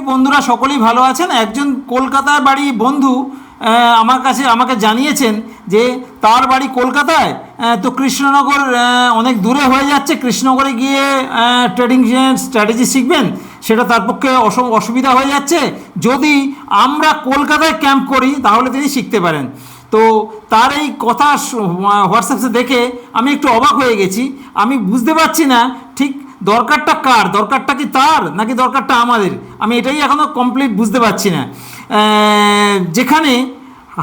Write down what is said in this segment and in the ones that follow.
বন্ধুরা সকলেই ভালো আছেন? একজন কলকাতার বাড়ি বন্ধু আমার কাছে আমাকে জানিয়েছেন যে তার বাড়ি কলকাতায় তো কৃষ্ণনগর অনেক দূরে হয়ে যাচ্ছে। কৃষ্ণনগরে গিয়ে ট্রেডিং স্ট্র্যাটেজি শিখবেন, সেটা তার পক্ষে অস- অসুবিধা হয়ে যাচ্ছে। যদি আমরা কলকাতায় ক্যাম্প করি, তাহলে তিনি শিখতে পারেন। তো তার এই কথা হোয়াটসঅ্যাপে দেখে আমি একটু অবাক হয়ে গেছি। আমি বুঝতে পারছি না, ঠিক দরকারটা কার? দরকারটা কি তার? নাকি দরকারটা আমাদের? আমি এটাই এখনও কমপ্লিট বুঝতে পারছি না। যেখানে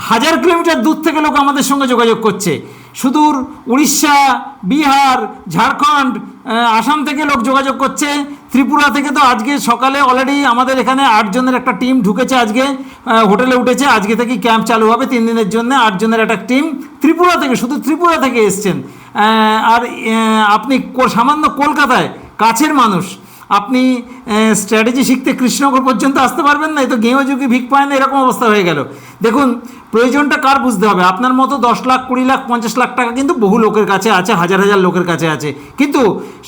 হাজার কিলোমিটার দূর থেকে লোক আমাদের সঙ্গে যোগাযোগ করছে। সুদূর, উড়িষ্যা, বিহার, ঝাড়খণ্ড আসাম থেকে লোক যোগাযোগ করছে। ত্রিপুরা থেকে তো আজকে সকালে অলরেডি আমাদের এখানে আটজনের একটা টিম ঢুকেছে আজকে। হোটেলে উঠেছে। আজকে থেকে ক্যাম্প চালু হবে তিন দিনের জন্য। আটজনের একটা টিম ত্রিপুরা থেকে, শুধু ত্রিপুরা থেকে এসছেন। আর আপনি সামান্য কলকাতায় কাছের মানুষ। আপনি স্ট্র্যাটেজি শিখতে কৃষ্ণনগর পর্যন্ত আসতে পারবেন না, এই তো গেঁয়ো যুগে ভিক পায় না, এরকম অবস্থা হয়ে গেল। দেখুন, প্রয়োজনটা কার বুঝতে হবে? আপনার মতো দশ লাখ, কুড়ি লাখ, পঞ্চাশ লাখ টাকা কিন্তু বহু লোকের কাছে আছে, হাজার হাজার লোকের কাছে আছে। কিন্তু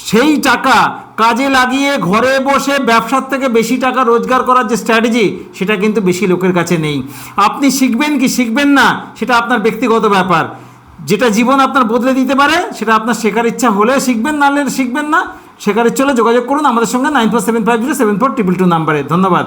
সেই টাকা কাজে লাগিয়ে ঘরে বসে ব্যবসার থেকে বেশি টাকা রোজগার করার যে স্ট্র্যাটেজি সেটা কিন্তু বেশি লোকের কাছে নেই। আপনি শিখবেন কি শিখবেন না, সেটা আপনার ব্যক্তিগত ব্যাপার। যেটা জীবন আপনার বদলে দিতে পারে, সেটা আপনার শেখার ইচ্ছা হলে শিখবেন নাহলে শিখবেন না। শেখার চলে যোগাযোগ করুন আমাদের সঙ্গে nine four seven five zero seven four triple two নাম্বারে। ধন্যবাদ।